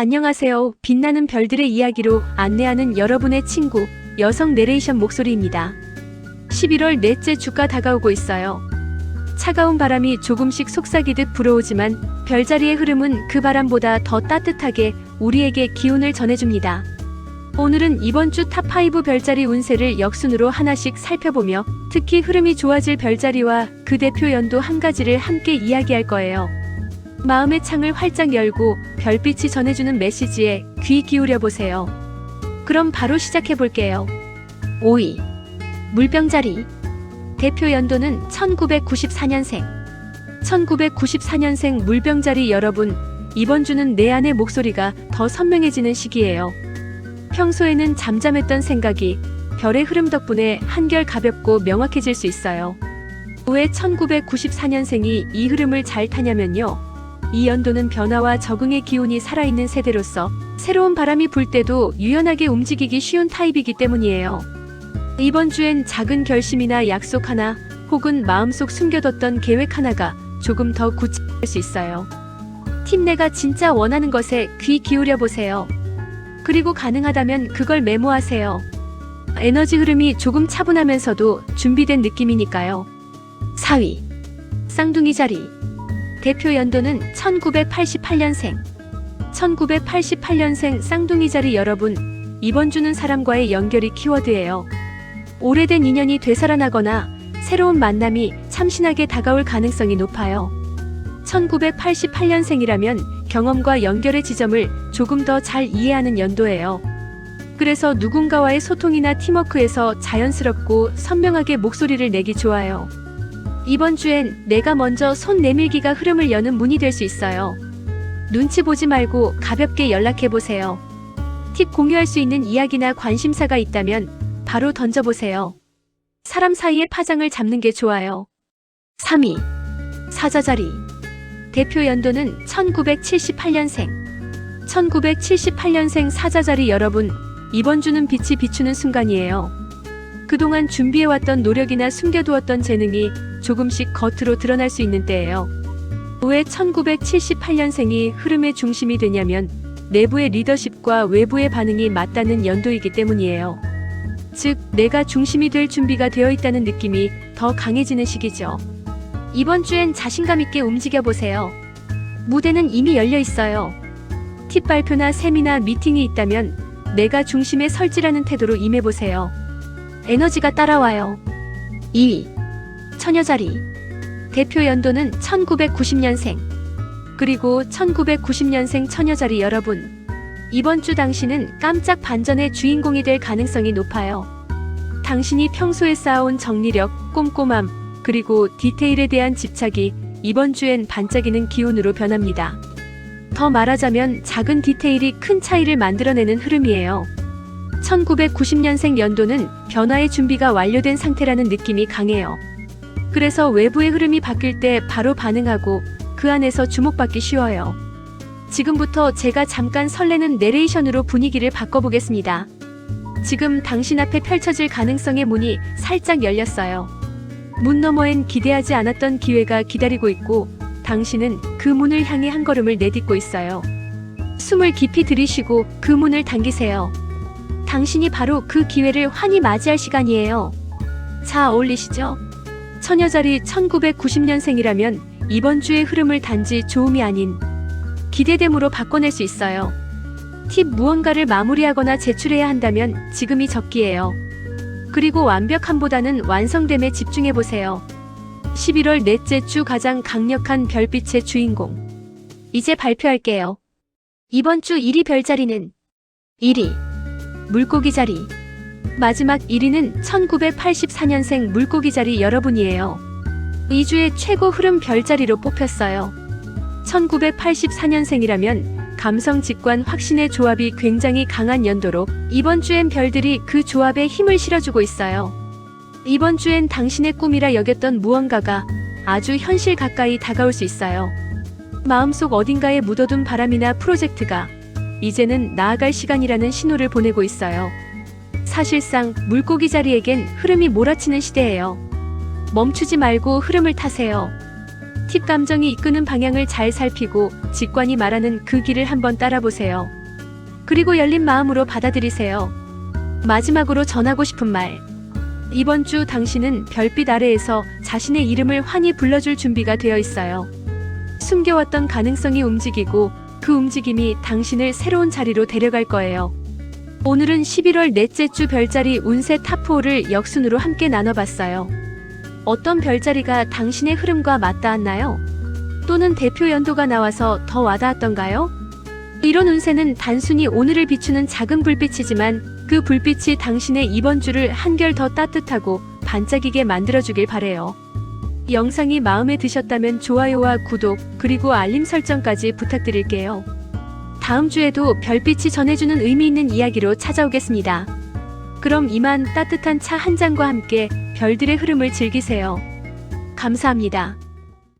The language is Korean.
안녕하세요. 빛나는 별들의 이야기로 안내하는 여러분의 친구, 여성 내레이션 목소리입니다. 11월 넷째 주가 다가오고 있어요. 차가운 바람이 조금씩 속삭이듯 불어오지만 별자리의 흐름은 그 바람보다 더 따뜻하게 우리에게 기운을 전해줍니다. 오늘은 이번 주 탑5 별자리 운세를 역순으로 하나씩 살펴보며 특히 흐름이 좋아질 별자리와 그 대표 연도 한 가지를 함께 이야기할 거예요. 마음의 창을 활짝 열고 별빛이 전해주는 메시지에 귀 기울여 보세요. 그럼 바로 시작해 볼게요. 5위. 물병자리. 대표 연도는 1994년생. 1994년생 물병자리 여러분, 이번 주는 내 안의 목소리가 더 선명해지는 시기예요. 평소에는 잠잠했던 생각이 별의 흐름 덕분에 한결 가볍고 명확해질 수 있어요. 왜 1994년생이 이 흐름을 잘 타냐면요. 이 연도는 변화와 적응의 기운이 살아있는 세대로서 새로운 바람이 불 때도 유연하게 움직이기 쉬운 타입이기 때문이에요. 이번 주엔 작은 결심이나 약속 하나 혹은 마음속 숨겨뒀던 계획 하나가 조금 더 구체화될 수 있어요. 팀 내가 진짜 원하는 것에 귀 기울여 보세요. 그리고 가능하다면 그걸 메모하세요. 에너지 흐름이 조금 차분하면서도 준비된 느낌이니까요. 4위. 쌍둥이 자리. 대표 연도는 1988년생. 1988년생 쌍둥이 자리 여러분, 이번 주는 사람과의 연결이 키워드예요. 오래된 인연이 되살아나거나 새로운 만남이 참신하게 다가올 가능성이 높아요. 1988년생이라면 경험과 연결의 지점을 조금 더 잘 이해하는 연도예요. 그래서 누군가와의 소통이나 팀워크에서 자연스럽고 선명하게 목소리를 내기 좋아요. 이번 주엔 내가 먼저 손 내밀기가 흐름을 여는 문이 될 수 있어요. 눈치 보지 말고 가볍게 연락해 보세요. 팁 공유할 수 있는 이야기나 관심사가 있다면 바로 던져보세요. 사람 사이의 파장을 잡는 게 좋아요. 3위. 사자자리. 대표 연도는 1978년생. 1978년생 사자자리 여러분, 이번 주는 빛이 비추는 순간이에요. 그동안 준비해왔던 노력이나 숨겨두었던 재능이 조금씩 겉으로 드러날 수 있는 때예요. 왜 1978년생이 흐름의 중심이 되냐면 내부의 리더십과 외부의 반응이 맞닿는 연도이기 때문이에요. 즉, 내가 중심이 될 준비가 되어 있다는 느낌이 더 강해지는 시기죠. 이번 주엔 자신감 있게 움직여 보세요. 무대는 이미 열려 있어요. 팁 발표나 세미나 미팅이 있다면 내가 중심에 설지라는 태도로 임해보세요. 에너지가 따라와요. 2위. 처녀자리. 대표 연도는 1990년생. 그리고 1990년생 처녀자리 여러분. 이번 주 당신은 깜짝 반전의 주인공이 될 가능성이 높아요. 당신이 평소에 쌓아온 정리력, 꼼꼼함, 그리고 디테일에 대한 집착이 이번 주엔 반짝이는 기운으로 변합니다. 더 말하자면 작은 디테일이 큰 차이를 만들어내는 흐름이에요. 1990년생 연도는 변화의 준비가 완료된 상태라는 느낌이 강해요. 그래서 외부의 흐름이 바뀔 때 바로 반응하고 그 안에서 주목받기 쉬워요. 지금부터 제가 잠깐 설레는 내레이션으로 분위기를 바꿔보겠습니다. 지금 당신 앞에 펼쳐질 가능성의 문이 살짝 열렸어요. 문 너머엔 기대하지 않았던 기회가 기다리고 있고 당신은 그 문을 향해 한 걸음을 내딛고 있어요. 숨을 깊이 들이쉬고 그 문을 당기세요. 당신이 바로 그 기회를 환히 맞이할 시간이에요. 자, 어울리시죠? 처녀자리 1990년생이라면 이번 주의 흐름을 단지 좋음이 아닌 기대됨으로 바꿔낼 수 있어요. 팁 무언가를 마무리하거나 제출해야 한다면 지금이 적기예요. 그리고 완벽함보다는 완성됨에 집중해 보세요. 11월 넷째 주 가장 강력한 별빛의 주인공. 이제 발표할게요. 이번 주 1위 별자리는 1위 물고기 자리. 마지막 1위는 1984년생 물고기 자리 여러분이에요. 이 주의 최고 흐름 별자리로 뽑혔어요. 1984년생이라면 감성 직관 확신의 조합이 굉장히 강한 연도로 이번 주엔 별들이 그 조합에 힘을 실어주고 있어요. 이번 주엔 당신의 꿈이라 여겼던 무언가가 아주 현실 가까이 다가올 수 있어요. 마음속 어딘가에 묻어둔 바람이나 프로젝트가 이제는 나아갈 시간이라는 신호를 보내고 있어요. 사실상 물고기 자리에겐 흐름이 몰아치는 시대예요. 멈추지 말고 흐름을 타세요. 팁 감정이 이끄는 방향을 잘 살피고 직관이 말하는 그 길을 한번 따라보세요. 그리고 열린 마음으로 받아들이세요. 마지막으로 전하고 싶은 말. 이번 주 당신은 별빛 아래에서 자신의 이름을 환히 불러줄 준비가 되어 있어요. 숨겨왔던 가능성이 움직이고 그 움직임이 당신을 새로운 자리로 데려갈 거예요. 오늘은 11월 넷째 주 별자리 운세 탑4를 역순으로 함께 나눠봤어요. 어떤 별자리가 당신의 흐름과 맞닿았나요? 또는 대표 연도가 나와서 더 와닿았던가요? 이런 운세는 단순히 오늘을 비추는 작은 불빛이지만 그 불빛이 당신의 이번 주를 한결 더 따뜻하고 반짝이게 만들어주길 바래요. 영상이 마음에 드셨다면 좋아요와 구독 그리고 알림 설정까지 부탁드릴게요. 다음 주에도 별빛이 전해주는 의미 있는 이야기로 찾아오겠습니다. 그럼 이만 따뜻한 차 한 잔과 함께 별들의 흐름을 즐기세요. 감사합니다.